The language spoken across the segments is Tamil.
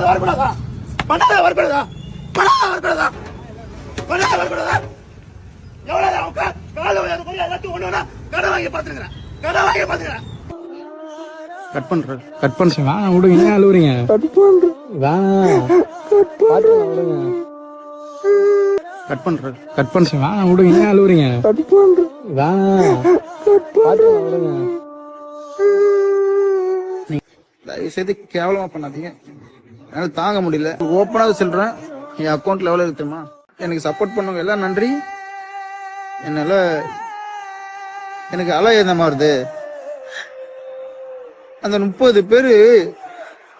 பண்ணாத வரக்கூடாதா? பண்ணாத வரக்கூடாதா? பண்ணாத வரக்கூடாதா? பண்ணாத வரக்கூடாதா? எவ்வளவு அவன் கா- காலை எல்லாத்தையும் ஒண்ணு கடன் வாங்கி பாத்துக்கிறேன் கடன் வாங்கி பாத்துக்கிறேன் கட் பண்றேன் கட் பண்றேன் வேணாம் விடுங்க. ஏன் அழுவுறீங்க. கட் பண்றேன் வேணாம் பாத்துக்கலாம் விடுங்க கட் பண்றேன் கட் பண்றேன் வேணாம் விடுங்க. ஏன் அழுவுறீங்க. கட் பண்றேன் வேணாம் பாத்துக்கலாம் விடுங்க தயவு செய்து கேவலமா பண்ணாதீங்க. என்னால தாங்க முடியல. ஓப்பனாக சொல்றேன். என் அக்கௌண்ட் லெவலில் இருக்குமா எனக்கு சப்போர்ட் பண்ணவங்க எல்லாம் நன்றி. என்னால எனக்கு அலை என்ன வருது அந்த முப்பது பேர்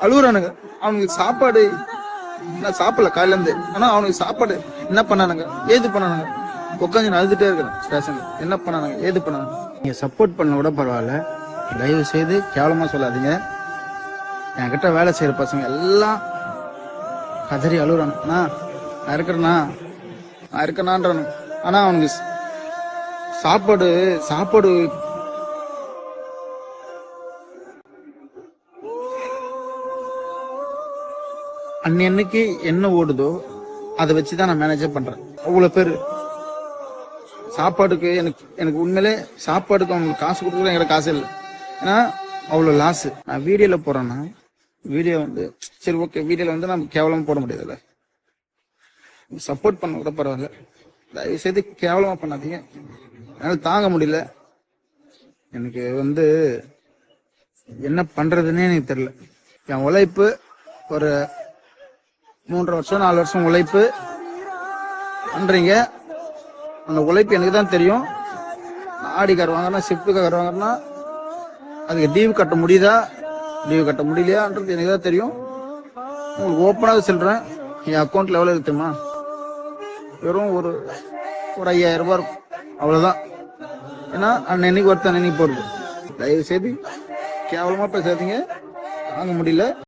அழுகுறானுங்க. அவனுக்கு சாப்பாடு நான் சாப்பிடல காலையிலேருந்து ஆனால் அவனுக்கு சாப்பாடு என்ன பண்ணானுங்க? ஏது பண்ணானுங்க? உட்காந்து நான் அழுதுட்டே இருக்கிறேன். ஸ்டேஷன்ல என்ன பண்ணானுங்க? ஏது பண்ணானுங்க? நீங்கள் சப்போர்ட் பண்ண கூட பரவாயில்ல. தயவு செய்து கேவலமாக சொல்லாதீங்க. என்கிட்ட வேலை செய்யற பசங்க எல்லாம் கதறி அழுகுறானு அண்ணா நான் இருக்கிறேண்ணா. நான் இருக்கேனான்றானு ஆனா அவனுக்கு சாப்பாடு சாப்பாடு. அன்னைக்கு என்ன ஓடுதோ அதை வச்சு தான் நான் மேனேஜே பண்றேன். அவ்வளோ பேர். சாப்பாடுக்கு எனக்கு எனக்கு உண்மையிலே சாப்பாடுக்கு அவங்களுக்கு காசு கொடுக்குறது எங்கிட்ட காசு இல்லை. ஏன்னா அவ்வளோ லாஸு நான் வீடியோவில் போகிறேன்னா வீடியோ வந்து சரி ஓகே வீடியோல வந்து நம்ம கேவலமா போட முடியாதுல்ல. சப்போர்ட் பண்ண கூட பரவாயில்ல. தயவு செய்து கேவலமா பண்ணாதீங்க. என்னால தாங்க முடியல. எனக்கு வந்து என்ன பண்றதுன்னே எனக்கு தெரியல. என் உழைப்பு ஒரு மூன்றரை வருஷம் நாலு வருஷம் உழைப்பு பண்றீங்க. அந்த உழைப்பு எனக்கு தான் தெரியும். ஆடி கார் வாங்கினா ஷிஃப்ட் கார் வாங்கினா அதுக்கு லீவ் கட்ட முடியுதா? லீவு கட்ட முடியலையான்றது எனக்கு தான் தெரியும். உங்களுக்கு ஓப்பனாக சொல்கிறேன் என் அக்கௌண்ட்டில் எவ்வளோ இருக்குமா வெறும் ஒரு ஒரு ஐயாயிரம் ரூபாய் இருக்கும். அவ்வளோதான் ஏன்னா அன்னன்னைக்கு ஒருத்தன் அன்னைக்கு போறது தயவு செய்து கேவலமாக பேசாதீங்க. வாங்க முடியல.